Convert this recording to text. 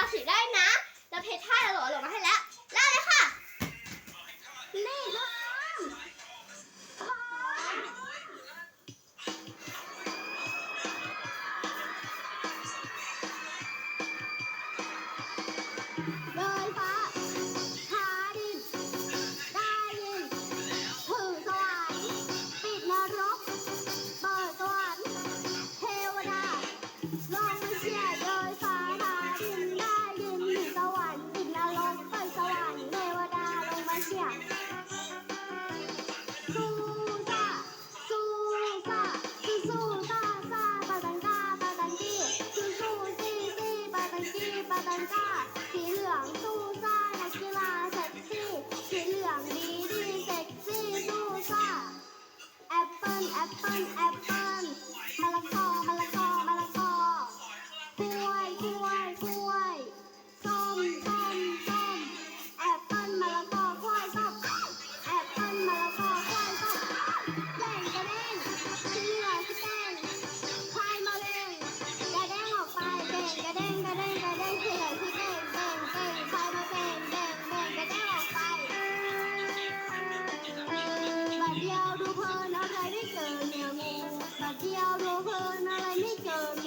าวถือได้นะ เราเพชรท่าเราหล่อหลงมาให้แล้วแล้วเลยค่ะเล่ร่อนเดิฟ้าหาดิน ได้ยินถึงสวรรค์ปิดนรก เปิดสวรเทวดาลง 尴尬，别朗诵。um,